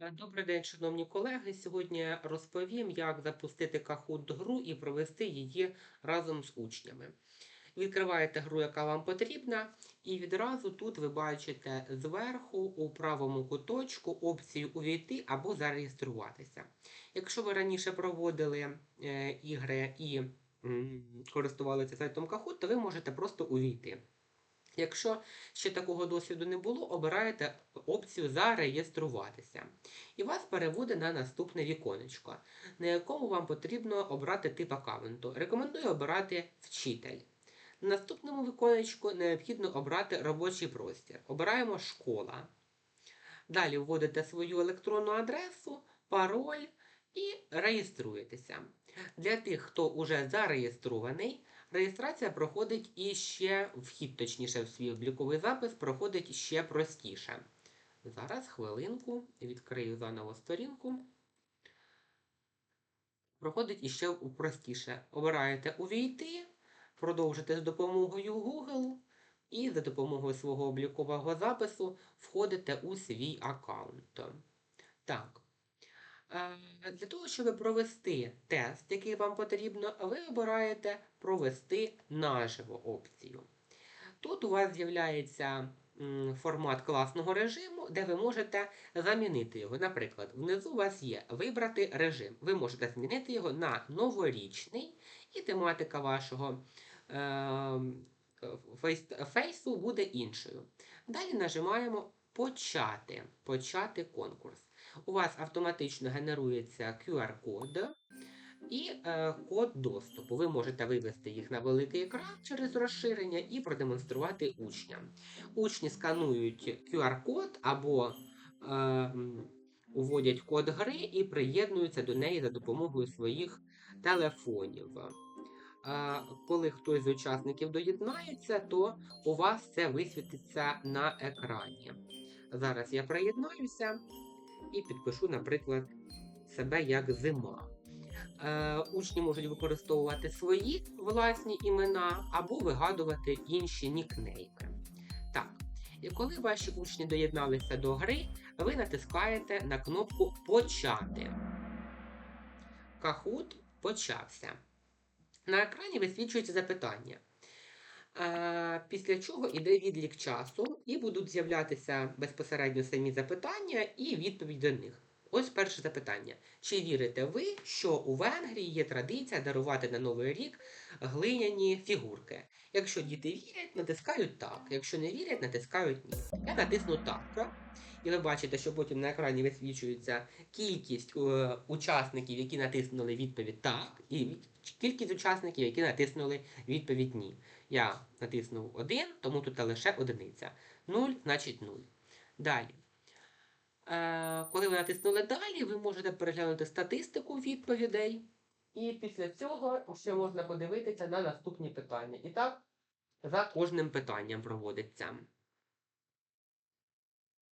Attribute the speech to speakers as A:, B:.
A: Е, Добрий день, шановні колеги. Сьогодні розповім, як запустити Kahoot гру і провести її разом з учнями. Відкриваєте гру, яка вам потрібна, і відразу тут ви бачите зверху у правому куточку опцію Увійти або зареєструватися. Якщо ви раніше проводили е, ігри і користувалися сайтом Kahoot, то ви можете просто увійти. Якщо ще такого досвіду не було, обираєте опцію Зареєструватися. І вас переводить на наступне віконечко, на якому вам потрібно обрати тип аккаунту. Рекомендую обирати вчитель. На наступному віконечку необхідно обрати робочий простір. Обираємо школа. Далі вводите свою електронну адресу, пароль і реєструєтеся. Для тих, хто вже зареєстрований, реєстрація проходить і ще вхід, точніше, в свій обліковий запис проходить ще простіше. Зараз хвилинку відкрию заново сторінку. Проходить іще простіше. Обираєте Увійти, продовжите з допомогою Google і за допомогою свого облікового запису входите у свій аккаунт. Так. Для того, щоб провести тест, який вам потрібно, ви обираєте провести наживо опцію. Тут у вас з'являється формат класного режиму, де ви можете замінити його. Наприклад, внизу у вас є вибрати режим. Ви можете змінити його на новорічний, і тематика вашого е, фейс- фейсу буде іншою. Далі нажимаємо Почати. Почати конкурс. У вас автоматично генерується QR-код і е, код доступу. Ви можете вивести їх на великий екран через розширення і продемонструвати учням. Учні сканують QR-код або е, уводять код гри і приєднуються до неї за допомогою своїх телефонів. Е, Коли хтось з учасників доєднається, то у вас це висвітиться на екрані. Зараз я приєднаюся і підпишу, наприклад, себе як зима. Е, учні можуть використовувати свої власні імена або вигадувати інші нікнейми. Так, і коли ваші учні доєдналися до гри, ви натискаєте на кнопку Почати. Kahoot почався. На екрані висвічується запитання. Е, Після чого йде відлік часу, і будуть з'являтися безпосередньо самі запитання і відповідь до них. Ось перше запитання. Чи вірите ви, що у Венгрії є традиція дарувати на Новий рік глиняні фігурки? Якщо діти вірять, натискають так. Якщо не вірять, натискають ні. Я натисну так. І ви бачите, що потім на екрані висвічується кількість е, учасників, які натиснули відповідь так, і кількість учасників, які натиснули відповідь ні. Я натиснув 1, тому тут лише одиниця. 0, значить 0. Далі. Е, натиснули далі, ви можете переглянути статистику відповідей. І після цього ще можна подивитися на наступні питання. І так, за кожним питанням проводиться.